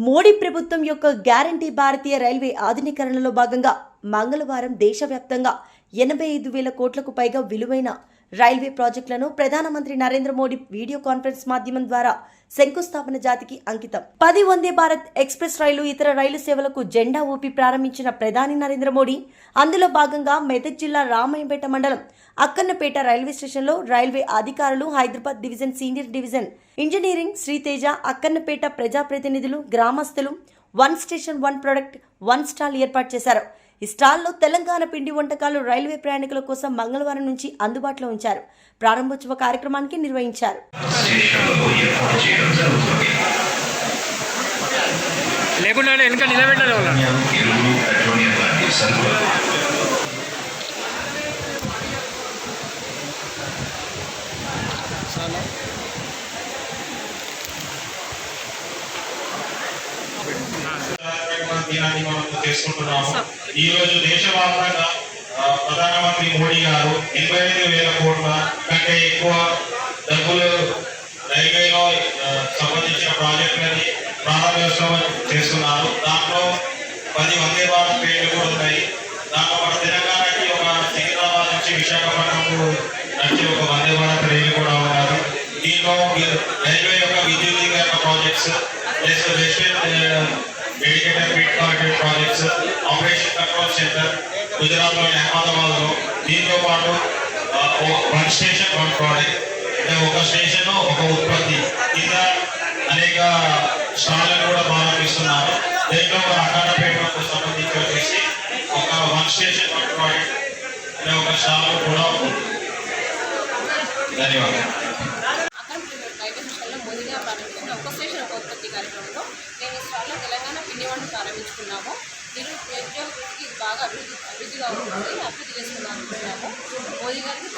మోడీ ప్రభుత్వం యొక్క గ్యారంటీ భారతీయ రైల్వే ఆధునీకరణలో భాగంగా మంగళవారం దేశవ్యాప్తంగా ఎనభై ఐదు వేల కోట్లకు పైగా విలువైన రైల్వే ప్రాజెక్టులను ప్రధానమంత్రి నరేంద్ర మోడీ వీడియో కాన్ఫరెన్స్ మాధ్యమం ద్వారా శంకుస్థాపన జాతికి అంకితం. పది వందే భారత్ ఎక్స్ప్రెస్ రైలు ఇతర రైలు సేవలకు జెండా ఊపి ప్రారంభించిన ప్రధాని నరేంద్ర మోడీ అందులో భాగంగా మెదక్ జిల్లా రామాయంపేట మండలం అక్కన్నపేట రైల్వే స్టేషన్లో రైల్వే అధికారులు Hyderabad division senior division engineering Sriteja Akkannapeta ప్రజాప్రతినిధులు గ్రామస్తులు one station one product one stall ఏర్పాటు చేశారు. ఈ స్టాల్లో తెలంగాణ పిండి వంటకాలు రైల్వే ప్రయాణికుల కోసం మంగళవారం నుంచి అందుబాటులో ఉంచారు. ప్రారంభోత్సవ కార్యక్రమానికి నిర్వహించారు. లేకుండా వెనక నిలబెట్టాలి దినాన్ని మనం చేసుకుంటున్నాము. ఈ రోజు దేశవ్యాప్తంగా ప్రధానమంత్రి మోడీ గారు ఎనభై ఐదు వేల కోట్ల కంటే ఎక్కువ డబ్బులు రైల్వేలో సంబంధించిన ప్రాజెక్టులని ప్రారంభోత్సవం చేస్తున్నారు. దాంట్లో పది వందే భారత్ ట్రైన్లు కూడా ఉన్నాయి. దాంట్లో మన తెలంగాణకి ఒక సికింద్రాబాద్ నుంచి విశాఖపట్నంకు నడిచే ఒక వందే భారత్ రైలు కూడా ఉన్నారు. దీంట్లో రైల్వే యొక్క విద్యుదీకరణ projects plus western dedicated mid corridor projects operation control centre గుజరాత్లోని అహ్మదాబాద్లో. దీంతో పాటు వన్ స్టేషన్ వన్ ప్రోడక్ట్. అంటే ఒక స్టేషన్ ఒక ఉత్పత్తి. కింద అనేక స్టాళ్ళను కూడా ప్రారంభిస్తున్నారు. దీంట్లో మన అఖండపేటకు సంబంధించి వచ్చేసి ఒక వన్ స్టేషన్ వన్ ప్రోడక్ట్ అనే ఒక స్టాల్ కూడా ఉంది. ధన్యవాదాలు. ఒక స్టేషన్ ఒక ఉత్పత్తి కార్యక్రమంలో నేను ఈ స్టాల్లో తెలంగాణ ప్రారంభించుకున్నాము. దీని నిరుద్యోగ ఇది బాగా అభివృద్ధి అభివృద్ధిగా ఉంటుంది. అభివృద్ధి చేసుకుందాం అనుకుంటున్నాము మోదీ గారికి